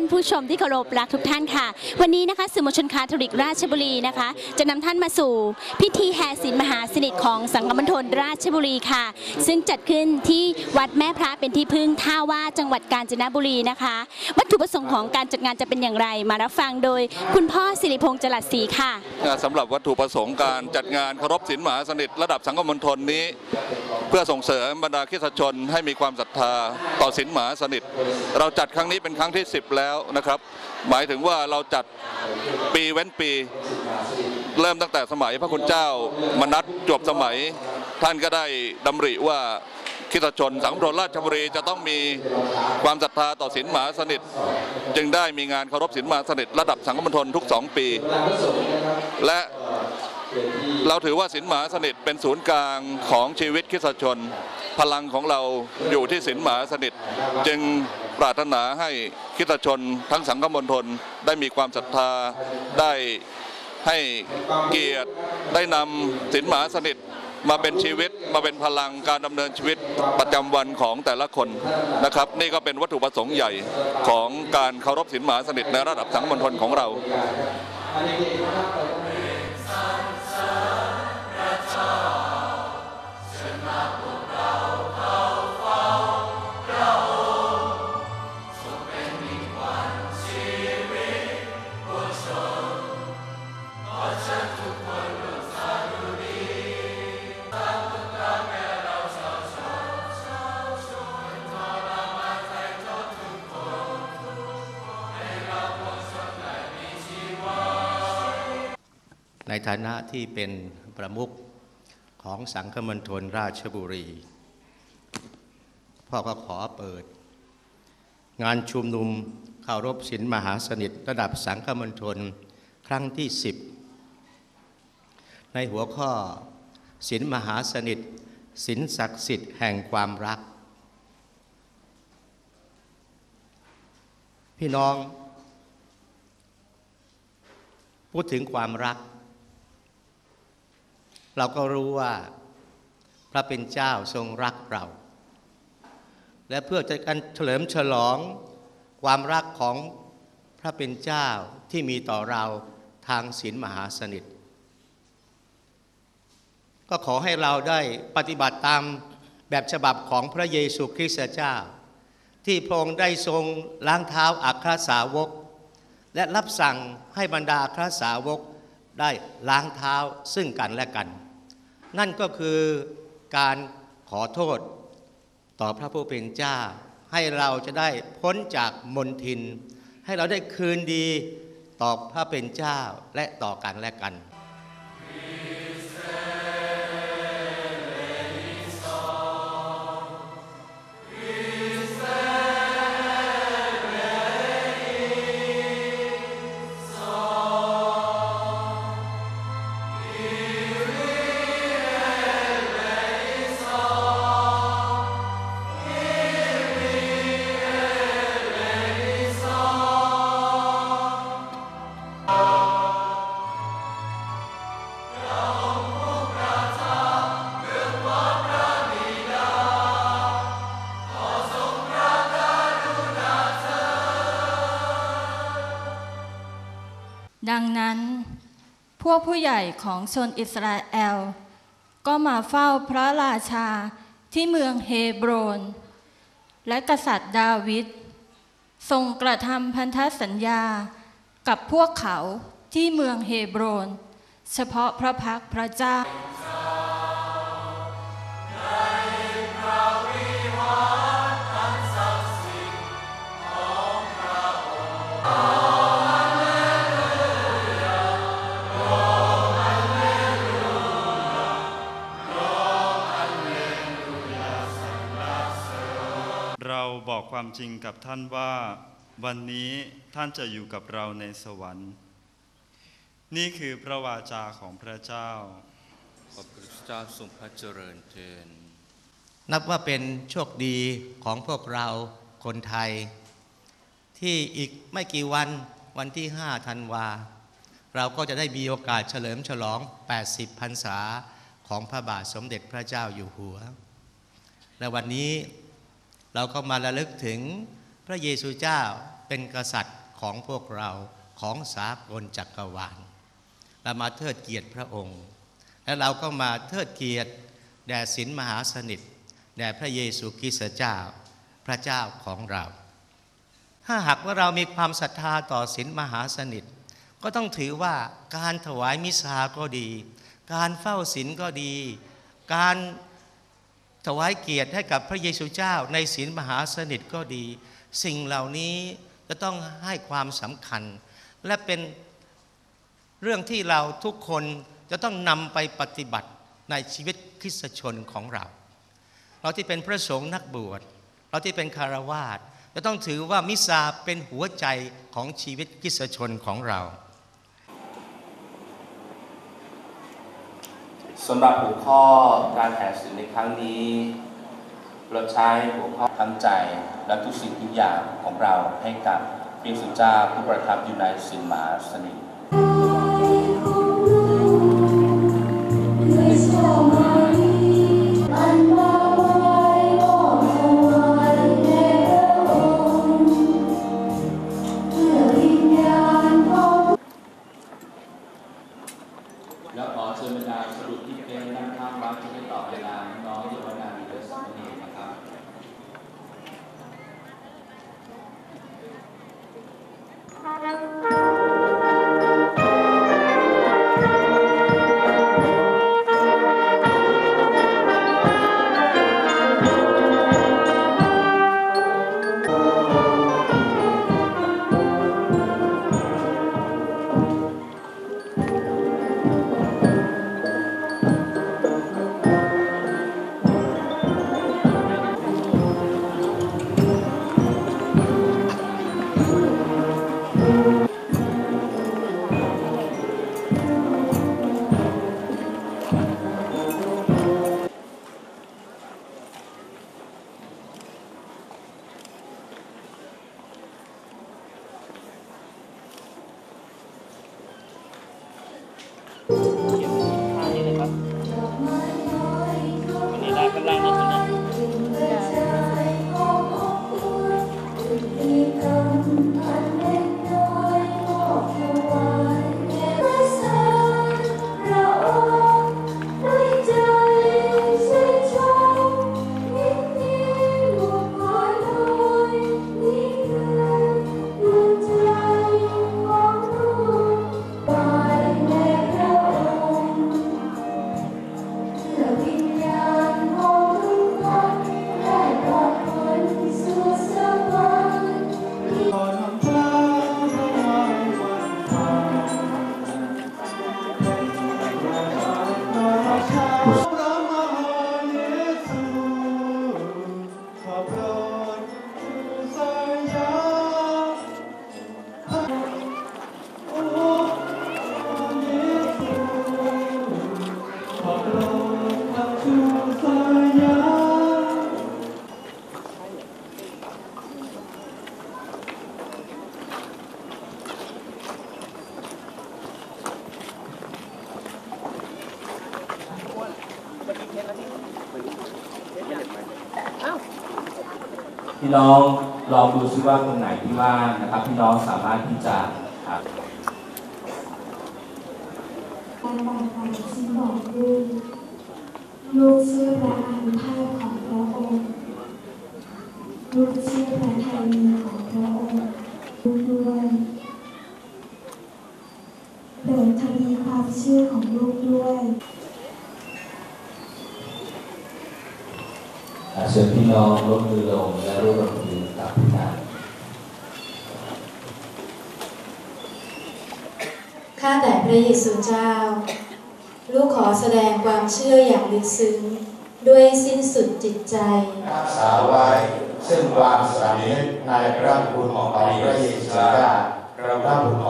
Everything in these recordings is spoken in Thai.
ท่านผู้ชมที่เคารพรักทุกท่านค่ะ วันนี้นะคะสื่อมวลชนคาทอลิกราชบุรีนะคะ จะนำท่านมาสู่พิธีแห่ศีลมหาสนิทของสังฆมณฑลราชบุรีค่ะ ซึ่งจัดขึ้นที่วัดแม่พระเป็นที่พึ่งท่าว่าจังหวัดกาญจนบุรีนะคะ วัตถุประสงค์ของการจัดงานจะเป็นอย่างไร มารับฟังโดย คุณพ่อสิริพงษ์จรัสศรีค่ะสำหรับวัตถุประสงค์การจัดงานเคารพศีลมหาสนิทระดับสังฆมณฑลนี้ เพื่อส่งเสริมบรรดาคริสตชนให้มีความศรัทธาต่อศีลมหาสนิท เราจัดครั้งนี้เป็นครั้งที่ 10 แล้วนะครับ หมายถึงว่าเราจัดปีเว้นปี เริ่มตั้งแต่สมัยพระคุณเจ้ามนัดจวบสมัย ท่านก็ได้ดำริว่าคิตชนสังฆมณฑลราชบุรีจะต้องมีความศรัทธาต่อศีลมหาสนิท จึงได้มีงานเคารพศีลมหาสนิทระดับสังฆมณฑลทุก2ปี และเราถือว่าศีลมหาสนิทเป็นศูนย์กลางของชีวิตคิตชน พลังของเราอยู่ที่ศีลมหาสนิทจึง ปรารถนาให้คริสตชนทั้งสังฆมณฑลได้มีความศรัทธาได้ให้เกียรติได้นำศีลมาสนิทมาเป็นชีวิตมาเป็นพลังการดำเนินชีวิตประจำวันของแต่ละคนนะครับ นี่ก็เป็นวัตถุประสงค์ใหญ่ของการเคารพศีลมาสนิทในระดับสังฆมณฑลของเรา ในฐานะที่เป็นประมุขของสังฆมณฑลราชบุรี พ่อก็ขอเปิด งานชุมนุมเคารพศิลมหาสนิทระดับสังฆมณฑลครั้งที่ 10 ในหัวข้อศิลมหาสนิทศิลศักดิ์สิทธิ์แห่งความรัก พี่น้อง พูดถึงความรัก เราก็รู้ว่าพระเป็นเจ้าทรงรักเรา และเพื่อจะกันเฉลิมฉลองความรักของพระเป็นเจ้าที่มีต่อเราทางศีลมหาสนิท ก็ขอให้เราได้ปฏิบัติตามแบบฉบับของพระเยซูคริสต์เจ้า ที่พระองค์ได้ทรงล้างเท้าอัครสาวก และรับสั่งให้บรรดาครสาวกได้ล้างเท้าซึ่งกันและกัน นั่นก็คือการขอโทษต่อพระผู้เป็นเจ้า ให้เราจะได้พ้นจากมนทิน ให้เราได้คืนดีต่อพระเป็นเจ้าและต่อกันและกัน ดังนั้น พวกผู้ใหญ่ของชนอิสราเอล ก็มาเฝ้าพระราชาที่เมืองเฮบรน และกษัตริย์ดาวิดทรงกระทำพันธสัญญากับพวกเขาที่เมืองเฮบรน เฉพาะพระพักพระเจ้า ความจริงกับท่านว่า วันนี้ท่านจะอยู่กับเราในสวรรค์ นี่คือพระวาจาของพระเจ้า ขอบคุณเจ้าทรงพระเจริญเทินนับว่าเป็นโชคดีของพวกเราคนไทย ที่อีกไม่กี่วันวันที่5ธันวา เราก็จะได้มีโอกาสเฉลิมฉลอง 80 พรรษาของพระบาทสมเด็จพระเจ้าอยู่หัว และวันนี้ เราก็มาระลึกถึงพระเยซูเจ้าเป็นกษัตริย์ของพวกเราของสากลจักรวาลเรามาเทิดเกียรติพระองค์ และเราก็มาเทิดเกียรติแด่ศีลมหาสนิทแด่พระเยซูคริสต์เจ้าพระเจ้าของเรา ถ้าหากว่าเรามีความศรัทธาต่อศีลมหาสนิท ก็ต้องถือว่าการถวายมิสาก็ดี การเฝ้าศีลก็ดี การ ถวายเกียรติให้กับพระเยซูเจ้าในศีลมหาสนิทก็ดี สิ่งเหล่านี้จะต้องให้ความสำคัญ และเป็นเรื่องที่เราทุกคนจะต้องนำไปปฏิบัติในชีวิตคริสชนของเรา เราที่เป็นพระสงฆ์นักบวช เราที่เป็นคารวาสจะต้องถือว่ามิสาเป็นหัวใจของชีวิตคริสชนของเรา สำหรับหัวข้อการแห่ศีลในครั้งนี้เราใช้หัวข้อทั้งใจและทุกสิ่งทุกอย่างของเราให้กับพระเยซูเจ้าผู้ประทับอยู่ในสินมาสนิท พี่น้องลองดูซิว่าตรงไหนที่ว่างนะครับ พี่น้องสามารถที่จะครับการบางการซึ่งบอกลูกลูกเชื่อพระอานุภาพของพระองค์ลูกเชื่อพระทัยมีของพระองค์ลูกด้วยโปรดทวีความเชื่อของลูกด้วย เชิญพี่น้องร่วมมือลงและร่วมลงมือกับพี่นาข้าแต่พระเยซูเจ้า ลูกขอแสดงความเชื่ออย่างลึกซึ้ง ด้วยสิ้นสุดจิตใจ รักษาไว้ ซึ่งความสำนึกในพระคุณของพระเยซูเจ้าพระบุตร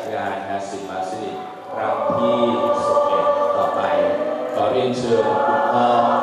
การจัดงานแฮสิมาสนิทครั้งที่11ต่อไป ขอเรียนเชิญคุณพ่อ